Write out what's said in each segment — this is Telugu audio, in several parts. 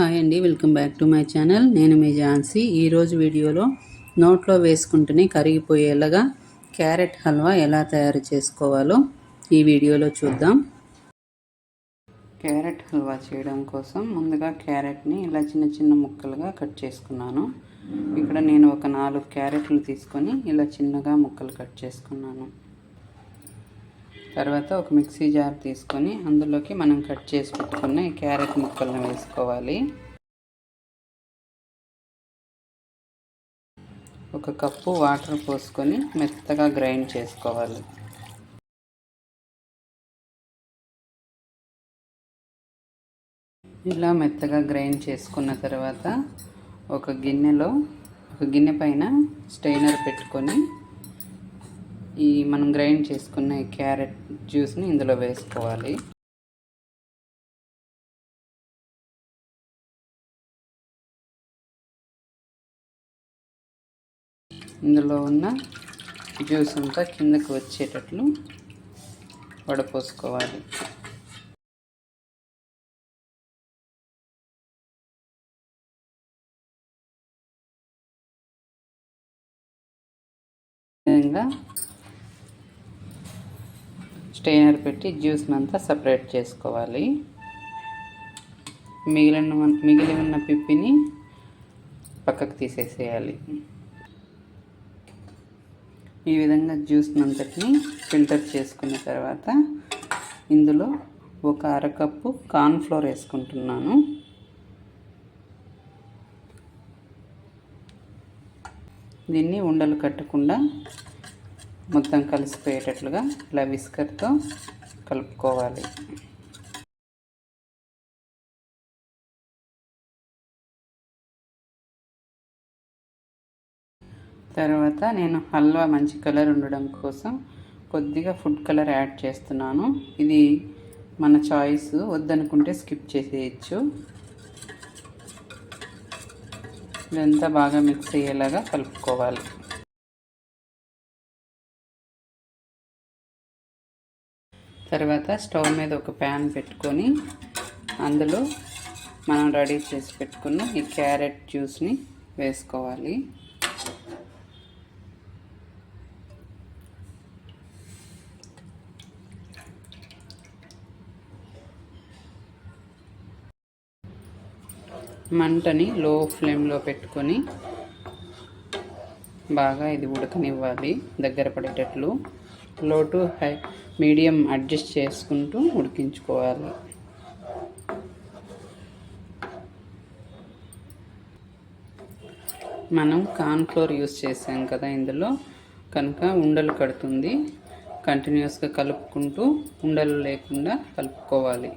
హాయ్ అండి welcome back to my channel. నేను మీ ఝాన్సీ. ఈరోజు వీడియోలో నోట్లో వేసుకుంటూనే కరిగిపోయేలాగా క్యారెట్ హల్వా ఎలా తయారు చేసుకోవాలో ఈ వీడియోలో చూద్దాం. క్యారెట్ హల్వా చేయడం కోసం ముందుగా క్యారెట్ని ఇలా చిన్న చిన్న ముక్కలుగా కట్ చేసుకున్నాను. ఇక్కడ నేను ఒక నాలుగు క్యారెట్లు తీసుకొని ఇలా చిన్నగా ముక్కలు కట్ చేసుకున్నాను. తర్వాత ఒక మిక్సీ జార్ తీసుకొని అందులోకి మనం కట్ చేసి పెట్టుకున్న ఈ క్యారెట్ ముక్కలను వేసుకోవాలి. ఒక కప్పు వాటర్ పోసుకొని మెత్తగా గ్రైండ్ చేసుకోవాలి. ఇలా మెత్తగా గ్రైండ్ చేసుకున్న తర్వాత ఒక గిన్నెలో ఒక గిన్నె పైన స్టైనర్ పెట్టుకొని ఈ మనం గ్రైండ్ చేసుకున్న ఈ క్యారెట్ జ్యూస్ని ఇందులో వేసుకోవాలి. ఇందులో ఉన్న జ్యూస్ అంతా కిందకు వచ్చేటట్లు వడపోసుకోవాలి. విధంగా స్టెయినర్ పెట్టి జ్యూస్ని అంతా సపరేట్ చేసుకోవాలి. మిగిలిన మిగిలి ఉన్న పిప్పిని పక్కకు తీసేసేయాలి. ఈ విధంగా జ్యూస్ని అంతటిని ఫిల్టర్ చేసుకున్న తర్వాత ఇందులో ఒక అరకప్పు కార్న్ఫ్లోర్ వేసుకుంటున్నాను. దీన్ని ఉండలు కట్టకుండా మొత్తం కలిసిపోయేటట్లుగా ఇలా విస్కర్తో కలుపుకోవాలి. తర్వాత నేను హల్వా మంచి కలర్ ఉండడం కోసం కొద్దిగా ఫుడ్ కలర్ యాడ్ చేస్తున్నాను. ఇది మన చాయిస్ వద్దనుకుంటే స్కిప్ చేసేయచ్చు. ఇదంతా బాగా మిక్స్ అయ్యేలాగా కలుపుకోవాలి. తర్వాత స్టవ్ మీద ఒక ప్యాన్ పెట్టుకొని అందులో మనం రెడీ చేసి పెట్టుకున్న ఈ క్యారెట్ జ్యూస్ని వేసుకోవాలి. మంటని లో ఫ్లేమ్లో పెట్టుకొని బాగా ఇది ఉడకనివ్వాలి దగ్గర పడేటట్లు. లో టు హై మీడియం అడ్జస్ట్ చేసుకుంటూ ఉడికించుకోవాలి. మనం కార్న్ఫ్లోర్ యూస్ చేసాం కదా ఇందులో. కనుక ఉండలు కడుతుంది. కంటిన్యూస్గా కలుపుకుంటూ ఉండలు లేకుండా కలుపుకోవాలి.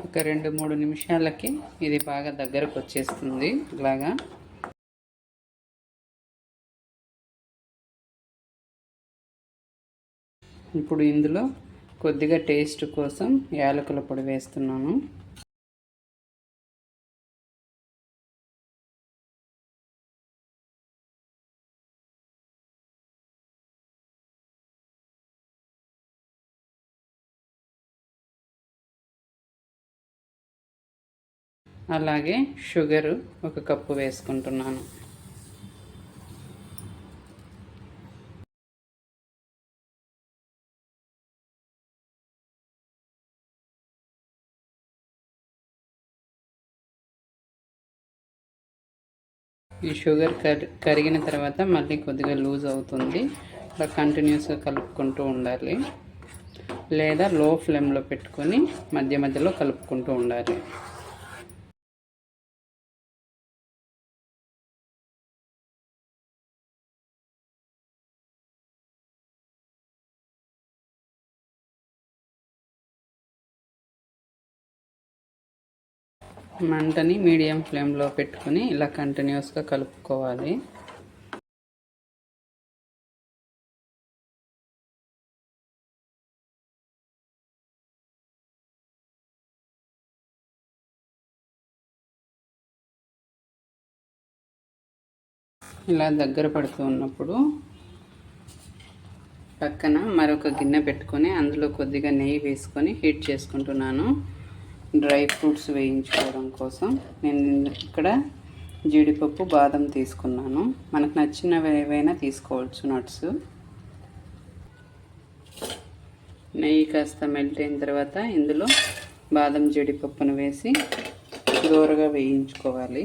ఒక రెండు మూడు నిమిషాలకి ఇది బాగా దగ్గరకు వచ్చేస్తుంది. ఇలాగా. ఇప్పుడు ఇందులో కొద్దిగా టేస్ట్ కోసం యాలకుల పొడి వేస్తున్నాను. అలాగే షుగరు ఒక కప్పు వేసుకుంటున్నాను. ఈ షుగర్ కరిగిన తర్వాత మళ్ళీ కొద్దిగా లూజ్ అవుతుంది. అలా కంటిన్యూస్గా కలుపుకుంటూ ఉండాలి. లేదా లో ఫ్లేమ్లో పెట్టుకొని మధ్య మధ్యలో కలుపుకుంటూ ఉండాలి. మంటని మీడియం ఫ్లేమ్లో పెట్టుకుని ఇలా కంటిన్యూస్గా కలుపుకోవాలి. ఇలా దగ్గర పడుతూ ఉన్నప్పుడు పక్కన మరొక గిన్నె పెట్టుకొని అందులో కొద్దిగా నెయ్యి వేసుకొని హీట్ చేసుకుంటున్నాను. డ్రై ఫ్రూట్స్ వేయించుకోవడం కోసం నేను ఇక్కడ జీడిపప్పు బాదం తీసుకున్నాను. మనకు నచ్చినవి ఏవైనా తీసుకోవచ్చు నట్స్. నెయ్యి కాస్త మెల్ట్ అయిన తర్వాత ఇందులో బాదం జీడిపప్పును వేసి దూరగా వేయించుకోవాలి.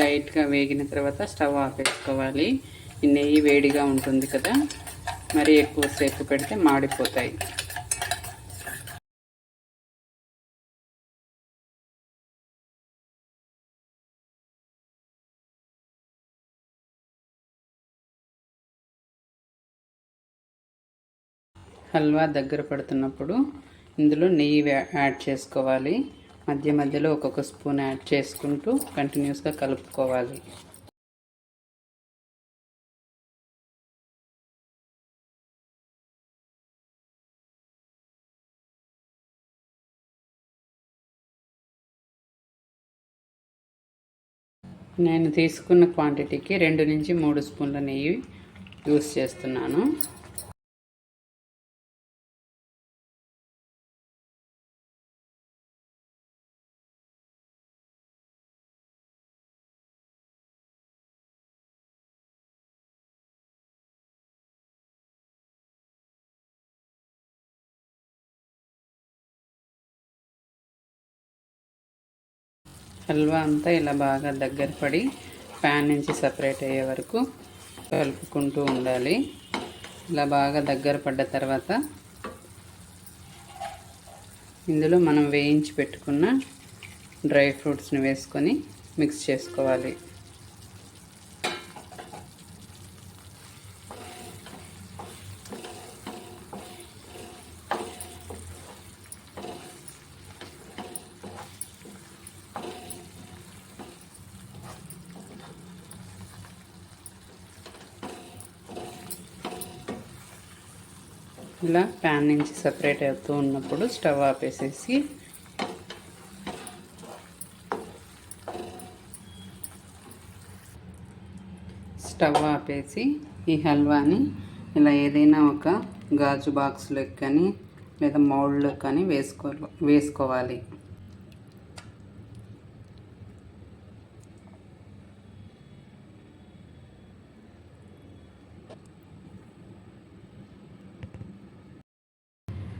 లైట్గా వేగిన తర్వాత స్టవ్ ఆపేసుకోవాలి. ఈ నెయ్యి వేడిగా ఉంటుంది కదా మరి ఎక్కువసేపు పెడితే మాడిపోతాయి. హల్వా దగ్గర పడుతున్నప్పుడు ఇందులో నెయ్యి యాడ్ చేసుకోవాలి. మధ్య మధ్యలో ఒక్కొక్క స్పూన్ యాడ్ చేసుకుంటూ కంటిన్యూస్గా కలుపుకోవాలి. నేను తీసుకున్న క్వాంటిటీకి రెండు నుంచి మూడు స్పూన్ల నెయ్యి యూస్ చేస్తున్నాను. హల్వా అంతా ఇలా బాగా దగ్గర పడి ప్యాన్ నుంచి సపరేట్ అయ్యే వరకు కలుపుకుంటూ ఉండాలి. ఇలా బాగా దగ్గర పడ్డ తర్వాత ఇందులో మనం వేయించి పెట్టుకున్న డ్రై ఫ్రూట్స్ని వేసుకొని మిక్స్ చేసుకోవాలి. ఇలా ప్యాన్ నుంచి సపరేట్ అవుతూ ఉన్నప్పుడు స్టవ్ ఆపేసేసి స్టవ్ ఆపేసి ఈ హల్వాని ఇలా ఏదైనా ఒక గాజు బాక్స్లో కానీ లేదా మౌల్డ్లో కానీ వేసుకో వేసుకోవాలి.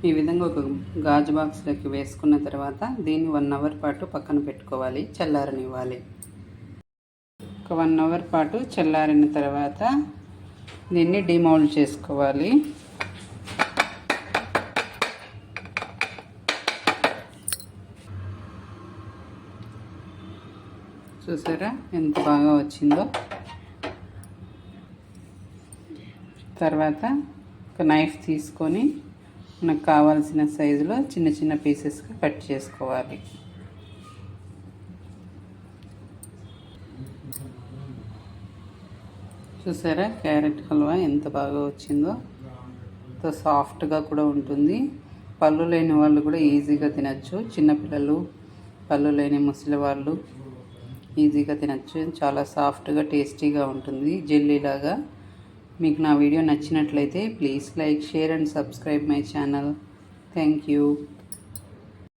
ఈ విధంగా ఒక గాజు బాక్స్లోకి వేసుకున్న తర్వాత దీన్ని వన్ అవర్ పాటు పక్కన పెట్టుకోవాలి చల్లారనివ్వాలి. ఒక వన్ అవర్ పాటు చల్లారిన తర్వాత దీన్ని డిమౌల్డ్ చేసుకోవాలి. చూసారా ఎంత బాగా వచ్చిందో? తర్వాత ఒక నైఫ్ తీసుకొని మనకు కావాల్సిన సైజులో చిన్న చిన్న పీసెస్గా కట్ చేసుకోవాలి. చూసారా? క్యారెట్ హల్వా ఎంత బాగా వచ్చిందో. ఎంతో సాఫ్ట్గా కూడా ఉంటుంది. పళ్ళు లేని వాళ్ళు కూడా ఈజీగా తినచ్చు. చిన్నపిల్లలు పళ్ళు లేని ముసలి వాళ్ళు ఈజీగా తినచ్చు. చాలా సాఫ్ట్గా టేస్టీగా ఉంటుంది. జెల్లీలాగా మీకు నా వీడియో నచ్చినట్లయితే please like share and subscribe my channel. Thank you.